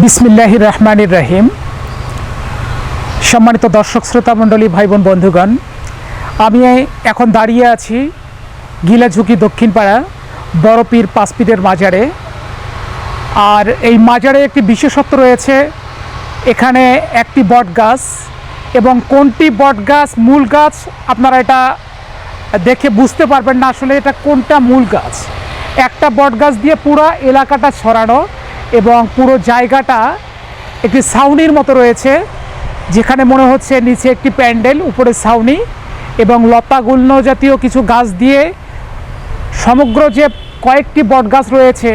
বিসমিল্লাহ রহমানির রহিম। সম্মানিত দর্শক, শ্রোতা মণ্ডলী ভাই বোন বন্ধুগণ, আমি এখন দাঁড়িয়ে আছি গিলাঝুঁকি দক্ষিণপাড়া বড়পীর পাঁচপীরের মাজারে। আর এই মাজারে একটি বিশেষত্ব রয়েছে, এখানে একটি বট গাছ এবং কোনটি বট গাছ মূল গাছ, আপনারা এটা দেখে বুঝতে পারবেন না আসলে এটা কোনটা মূল গাছ। একটা বট গাছ দিয়ে পুরো এলাকাটা ছড়ানো এবং পুরো জায়গাটা একটি ছাউনির মতো রয়েছে, যেখানে মনে হচ্ছে নিচে একটি প্যান্ডেল, উপরে ছাউনি এবং লতা গুল্ম জাতীয় কিছু গাছ দিয়ে সমগ্র যে কয়েকটি বট গাছ রয়েছে,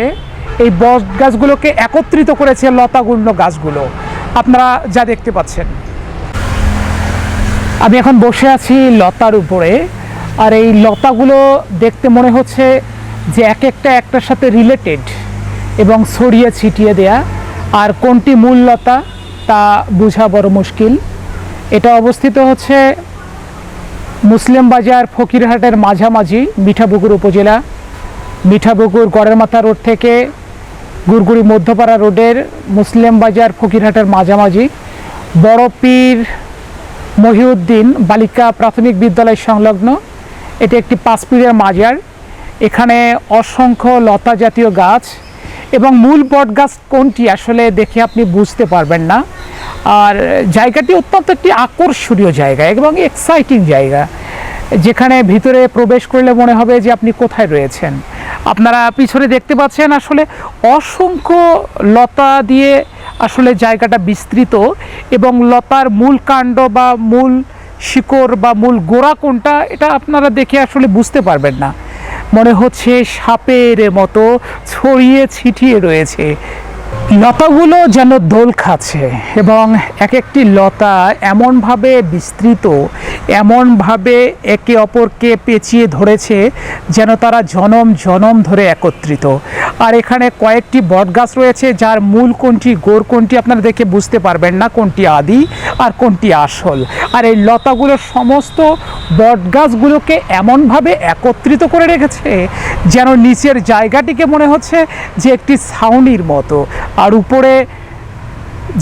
এই বট গাছগুলোকে একত্রিত করেছে লতাগুল্ম গাছগুলো। আপনারা যা দেখতে পাচ্ছেন। আমি এখন বসে আছি লতার উপরে, আর এই লতাগুলো দেখতে মনে হচ্ছে যে এক একটা একটার সাথে রিলেটেড এবং ছড়িয়ে ছিটিয়ে দেয়া। আর কোনটি মূল লতা তা বোঝা বড় মুশকিল। এটা অবস্থিত হচ্ছে মুসলিম বাজার ফকিরহাটের মাঝামাঝি মিঠাপুকুর উপজেলা। মিঠাপুকুর গড়ের মাথা রোড থেকে গুড়গুড়ি মধ্যপাড়া রোডের মুসলিম বাজার ফকিরহাটের মাঝামাঝি। বড় পীর মহিউদ্দিন বালিকা প্রাথমিক বিদ্যালয় সংলগ্ন। এটি একটি পাঁচপিড়ের মাজার। এখানে অসংখ্য লতা জাতীয় গাছ এবং মূল বট গাছ কোনটি আসলে দেখে আপনি বুঝতে পারবেন না। আর জায়গাটি অত্যন্ত একটি আকর্ষণীয় জায়গা এবং এক্সাইটিং জায়গা, যেখানে ভিতরে প্রবেশ করলে মনে হবে যে আপনি কোথায় রয়েছেন। আপনারা পিছনে দেখতে পাচ্ছেন আসলে অসংখ্য লতা দিয়ে আসলে জায়গাটা বিস্তৃত এবং লতার মূল কাণ্ড বা মূল শিকড় বা মূল গোড়া কোনটা, এটা আপনারা দেখে আসলে বুঝতে পারবেন না। হচ্ছে সাপের মতো ছড়িয়ে ছিটিয়ে রয়েছে। লতাগুলো যেন দোল খাচ্ছে এবং এক একটি লতা এমনভাবে বিস্তৃত এমনভাবে একে অপরকে পেঁচিয়ে ধরেছে যেন তারা জনম জনম ধরে একত্রিত। আর এখানে কয়েকটি বটগাছ রয়েছে, যার মূল কোনটি গোর কোনটি আপনারা দেখে বুঝতে পারবেন না, কোনটি আদি আর কোনটি আসল। আর এই লতাগুলো সমস্ত বটগাছগুলোকে এমনভাবে একত্রিত করে রেখেছে যেন নিচের জায়গাটিকে মনে হচ্ছে যে একটি ছাউনির মতো। আর উপরে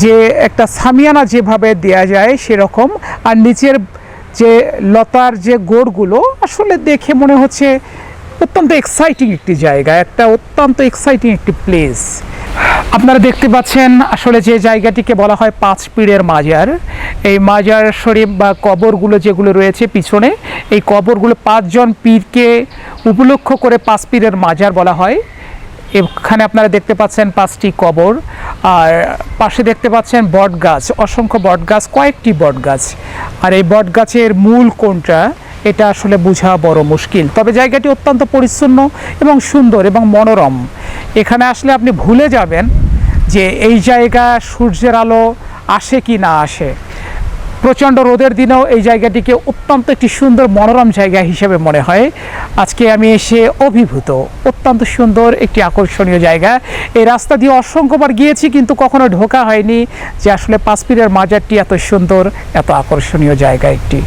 যে একটা সামিয়ানা যেভাবে দেয়া যায় সেরকম, আর নিচের যে লতার যে গোড়গুলো, আসলে দেখে মনে হচ্ছে অত্যন্ত এক্সাইটিং একটি জায়গা, একটা অত্যন্ত এক্সাইটিং একটি প্লেস আপনারা দেখতে পাচ্ছেন, আসলে যে জায়গাটিকে বলা হয় পাঁচ পীরের মাজার। এই মাজার শরীফ বা কবরগুলো যেগুলো রয়েছে পিছনে, এই কবরগুলো পাঁচজন পীরকে উপলক্ষ করে পাঁচ পীরের মাজার বলা হয়। এখানে আপনারা দেখতে পাচ্ছেন পাঁচটি কবর। আর পাশে দেখতে পাচ্ছেন বট গাছ অসংখ্য বট গাছ কয়েকটি বট গাছ আর এই বট গাছের মূল কোনটা এটা আসলে বোঝা বড় মুশকিল। তবে জায়গাটি অত্যন্ত পরিচ্ছন্ন এবং সুন্দর এবং মনোরম। এখানে আসলে আপনি ভুলে যাবেন যে এই জায়গা সূর্যের আলো আসে কি না আসে। প্রচণ্ড রোদের দিনেও এই জায়গাটিকে অত্যন্ত একটি সুন্দর মনোরম জায়গা হিসেবে মনে হয়। আজকে আমি এসে অভিভূত। অত্যন্ত সুন্দর একটি আকর্ষণীয় জায়গা। এই রাস্তা দিয়ে অসংখ্যবার গিয়েছি কিন্তু কখনো ঢোকা হয়নি, যে আসলে পাঁচপীরের মাজারটি এত সুন্দর, এত আকর্ষণীয় জায়গা একটি।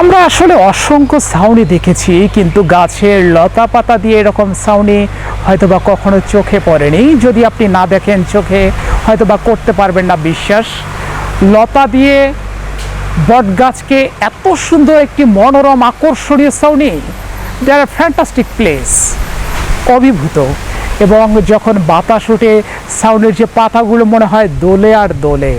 আমরা আসলে অসংখ্য ছাউনি দেখেছি, কিন্তু গাছের লতা পাতা দিয়ে এরকম ছাউনি হয়তো বা কখনো চোখে পড়েনি। যদি আপনি না দেখেন চোখে হয়তো বা করতে পারবেন না বিশ্বাস। লতা দিয়ে বট গাছকে এত সুন্দর একটি মনোরম আকর্ষণীয় সাউনি যার ফ্যান্টাস্টিক প্লেস অভিভূত। এবং যখন বাতাস ওঠে সাউনের যে পাতাগুলো মনে হয় দোলে আর দোলে।